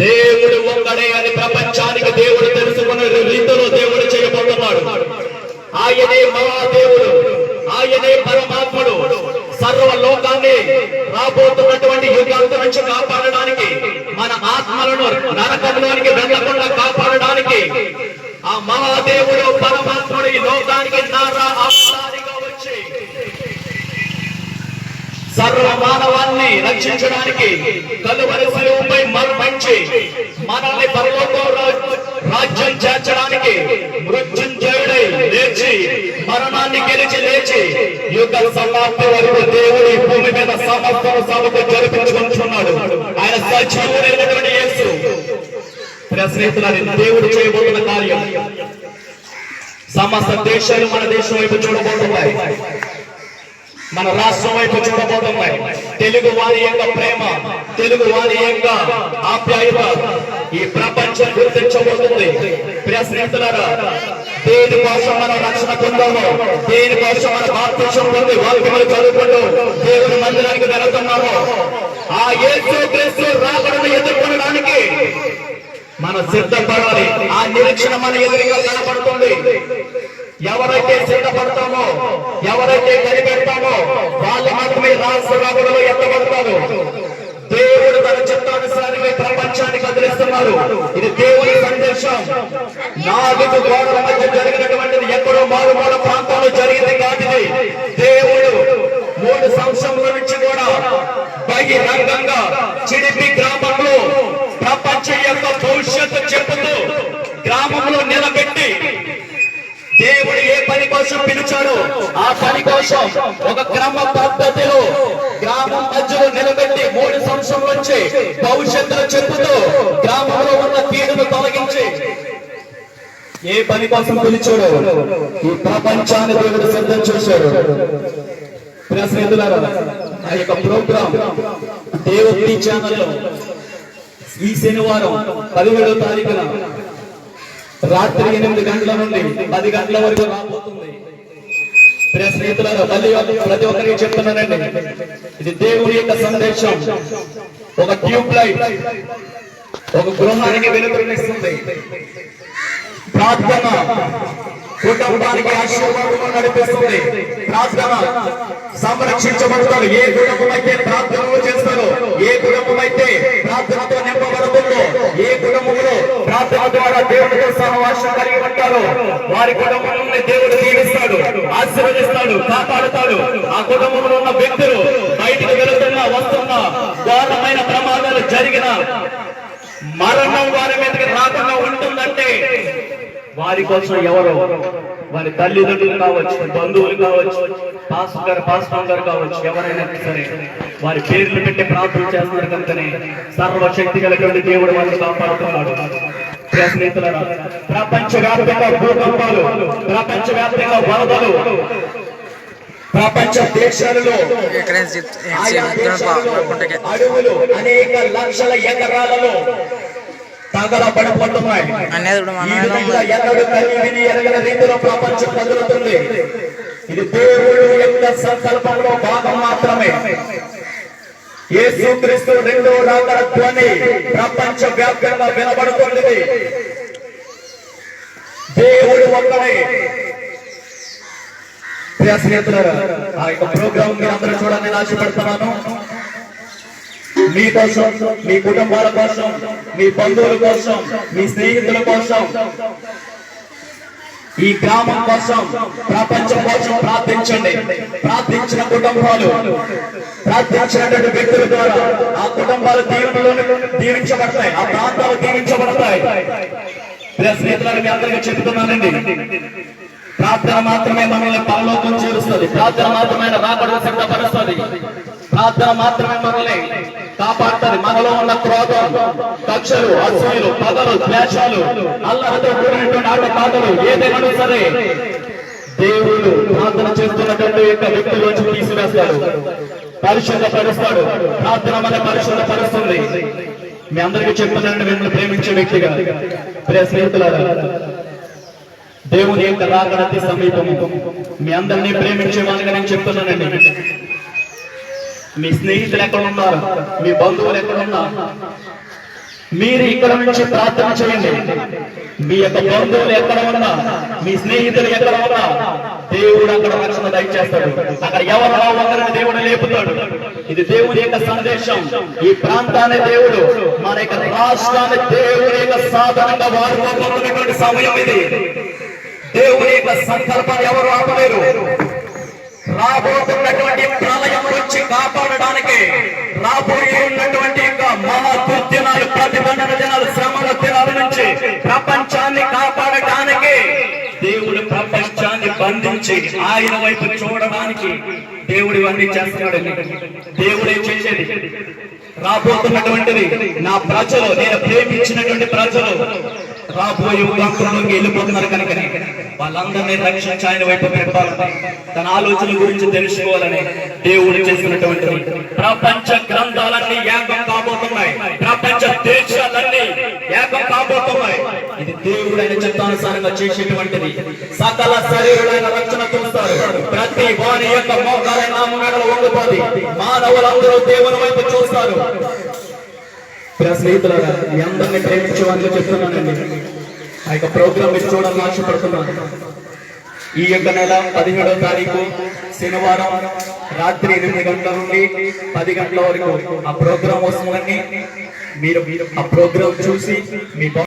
దేవుడు ఒక్కడే అని ప్రపంచానికి దేవుడు తెలుసుకున్న రీతిలో దేవుడు చేయబోతున్నాడు. ఆయనే మహాదేవుడు ఆయనే పరమాత్ముడు. సర్వ లోకాన్ని రాబోతున్నటువంటి యుగాంత నుంచి కాపాడడానికి మన ఆత్మలను నరకంలోనికి వెళ్ళకుండా కాపాడడానికి ఆ మహాదేవుడు పరమాత్ముడు ఈ లోకానికి నారా వచ్చి సర్వ మానవ మనల్ని రక్షించడానికి కలువరి శిలువపై మరణించి మనల్ని పరలోకం రాజ్యం చేర్చడానికి మృత్యుంజయుడై లేచి మరణాన్ని గెలిచి లేచి యుగ సమాప్తి వరకు దేవుడి భూమి మీద సమస్తం సభకు జరిపించుకుంటున్నాడు ఆయన సజీవుడైనటువంటి యేసు. ప్రియ దేవుడు చేయబోతున్న కార్యం. సమస్త దేశాలు మన దేశం వైపు చూడబోతున్నాయి. మన రాష్ట్రం వైపు చూడబోతున్నాయి. తెలుగు వారి యొక్క ప్రేమ తెలుగు వారి యొక్క ఆప్యాయత ఈ ప్రపంచం గుర్తించబోతుంది. ప్రియ స్నేహితులారా దేని మన రక్షణ పొందాము దేనికోసం మన భారతదేశం పొంది వాక్యములు చదువుకుంటూ దేవుని మందిరానికి వెళుతున్నాము ఆ యేసు క్రీస్తు రాకడను ఎదుర్కొనడానికి మన సిద్ధపడాలి. ఆ నిరీక్షణ మన ఎదురుగా కనపడుతుంది. ఎవరైతే సిద్ధపడతామో ఎవరైతే కనిపెడతామో వాళ్ళు మాత్రమే రాష్ట్రంలో ఎత్తబడతారు. దేవుడు తన చిత్తానుసారంగా ప్రపంచాన్ని కదిలిస్తున్నారు. ఇది దేవుని సందేశం. నాలుగు గోడల మధ్య జరిగినటువంటిది ఎక్కడో మారుమూల ప్రాంతంలో జరిగింది కాదు పని కోసం పిలిచాడో. ఆ పని కోసం ఒక క్రమ పద్ధతిలో గ్రామం మధ్యలో నిలబెట్టి మూడు సంవత్సరం నుంచి భవిష్యత్తులో చెప్పుతూ గ్రామంలో ఉన్న కీడును తొలగించి ఏ పని కోసం పిలిచాడో ఈ ప్రపంచాన్ని దేవుడు సిద్ధం చేశాడు. ప్రియ ఆ యొక్క ప్రోగ్రామ్ దేవోక్తి ఛానల్లో ఈ శనివారం పదిహేడవ తారీఖున రాత్రి ఎనిమిది గంటల నుండి పది గంటల వరకు రాబోతుంది. ప్రియ స్నేహితులారా మళ్ళీ ప్రతి ఒక్కరికి చెప్తున్నానండి. ఇది దేవుని యొక్క సందేశం. ఒక ట్యూబ్ లైట్ ఒక గృహానికి వెలుగునిస్తుంది ప్రార్థన కుటుంబానికి ఆశీర్వాదం నడిపిస్తుంది. ప్రార్థన సంరక్షించబడతారు. ఏ కుటుంబం అయితే ప్రార్థనలు చేస్తారో ఏ కుటుంబం అయితే ప్రార్థనతో నింపబడుతుందో ఏ కుటుంబంలో ప్రార్థన ద్వారా దేవుడితో సహవాసం కలిగి ఉంటారో వారి కుటుంబంలో దేవుడు దీవిస్తాడు ఆశీర్వదిస్తాడు కాపాడుతాడు. ఆ కుటుంబంలో ఉన్న వ్యక్తులు బయటికి వెళుతున్నా వస్తున్నా ఘోరమైన ప్రమాదాలు జరిగిన మరణం వారి మీదకి రాకుండా ఉంటుందంటే వారి కోసం ఎవరు వారి తల్లిదండ్రులు కావచ్చు బంధువులు కావచ్చు పాస్టర్ గారు పాస్టర్ గారు కావచ్చు ఎవరైనా సరే వారి పేర్లు పెట్టి ప్రార్థన చేస్తున్నారు కనుకనే సర్వశక్తి కలిగిన దేవుడు వారిని కాపాడుతున్నాడు. స్నేహితులారా, ప్రపంచవ్యాప్తంగా భూకంపాలు ప్రపంచవ్యాప్తంగా వరదలు ప్రపంచ దేశాలలో అడవులు అనేక లక్షల ఎకరాలలో తగలబడిపోతున్నాయి అనేది కూడా ఈ మనమే విధంగా ఎన్నడూ కని విని ఎరగని రీతిలో ప్రపంచం కదులుతుంది ఇది దేవుడు యొక్క సంకల్పంలో భాగం మాత్రమే. యేసుక్రీస్తు రెండో రాకడ ధ్వని ప్రపంచ వ్యాప్తంగా వినబడుతున్నది దేవుడు ఒక్కడే. స్నేహితులారా, ఆ యొక్క ప్రోగ్రామ్ అందరూ చూడాలని ఆశపడుతున్నాను. నీ కోసం నీ కుటుంబాల కోసం నీ బంధువుల కోసం నీ స్నేహితుల కోసం ఈ గ్రామం కోసం ప్రపంచం కోసం ప్రార్థించండి. ప్రార్థించిన కుటుంబాలు ప్రార్థించినటువంటి వ్యక్తుల ద్వారా ఆ కుటుంబాలు దీవెనలో దీవించబడతాయి ఆ ప్రాంతాలు దీవించబడతాయి స్నేహితులను మీ అందరికీ చెబుతున్నానండి ప్రార్థన మాత్రమే మనల్ని పరలోకం చేరుస్తుంది. ప్రార్థన మాత్రమే రాబడిన సిద్ధపరుస్తుంది ప్రార్థన మాత్రమే మనల్ని కాపాడుతుంది మనలో ఉన్న క్రోధం కక్షలు అసూయలు పదలు ద్వేషాలు అల్లరితో కూడినటువంటి ఆట పాటలు ఏదైనా సరే దేవుడు ప్రార్థన చేస్తున్నటువంటి యొక్క వ్యక్తిలోంచి తీసివేస్తాడు. పరిశుద్ధపరుస్తాడు ప్రార్థన మన పరిశుద్ధపరుస్తుంది మీ అందరికీ చెప్తున్నానండి మిమ్మల్ని ప్రేమించే వ్యక్తిగా. ప్రియ స్నేహితులారా దేవుని యొక్క రాగడతి సమీపము మీ అందరినీ ప్రేమించే వాళ్ళగా నేను చెప్తున్నానండి. మీ స్నేహితులు ఎక్కడ ఉన్నారు? మీ బంధువులు ఎక్కడ ఉన్నారు? మీరు ఇక్కడ నుంచి ప్రార్థన చేయండి. మీ యొక్క బంధువులు ఎక్కడ ఉన్నా మీ స్నేహితులు ఎక్కడ ఉన్నా దేవుడు అక్కడ రక్షణ దయచేస్తాడు. అక్కడ ఎవరు ఒకరిని దేవుడు లేపుతాడు. ఇది దేవుని యొక్క సందేశం. ఈ ప్రాంతాన్ని దేవుడు మన యొక్క రాష్ట్రాన్ని దేవుని యొక్క సాధనంగా వాడుకోబోతున్నటువంటి సమయం ఇది. దేవుని యొక్క సంకల్పం ఎవరు ఆపలేరు. రాబోతున్నటువంటి ప్రళయం నుంచి కాపాడడానికి రాబోయే ఉన్నటువంటి యొక్క మహా దుర్దినాలు ప్రతిబంధన దినాలు శ్రమల దినాల నుంచి ప్రపంచాన్ని కాపాడటానికి దేవుడు ప్రపంచాన్ని బంధించి ఆయన వైపు చూడడానికి దేవుడు ఇవన్నీ చేస్తున్నాడండి దేవుడే చేసేది. రాబోతున్నటువంటిది నా ప్రజలు నేను ప్రేమించినటువంటి ప్రజలు రాబోయే యుగంలోకి వెళ్ళిపోతున్నారు కనుక వాళ్ళందరినీ రక్షించి ఆయన వైపు పెట్టాలని తన ఆలోచన గురించి తెలుసుకోవాలని దేవుడు చేసినటువంటి ప్రపంచ గ్రంథాలన్నీ ఏకం కాబోతున్నాయి. ప్రపంచ దేశాలన్నీ ఏకం కాబోతున్నాయి. ఇది దేవుడు ఆయన చిత్తానుసారంగా చేసేటువంటిది. సకల శరీరులైన రక్షణ చూస్తారు ప్రతి వారి యొక్క మోకాలైన నామగడలు వంగిపోయి మానవులందరూ దేవుని వైపు చూస్తారు. ప్రియ స్నేహితులారా మీ అందరినీ ప్రేమించేవారిని చెప్తున్నానండి. ఆ యొక్క ప్రోగ్రామ్ మీరు చూడాలని ఆశపడుతున్నాను. ఈ యొక్క నెల పదిహేడవ తారీఖు శనివారం రాత్రి ఎనిమిది గంటల నుండి పది గంటల వరకు ఆ ప్రోగ్రామ్ వస్తుందని మీరు ఆ ప్రోగ్రామ్ చూసి మీ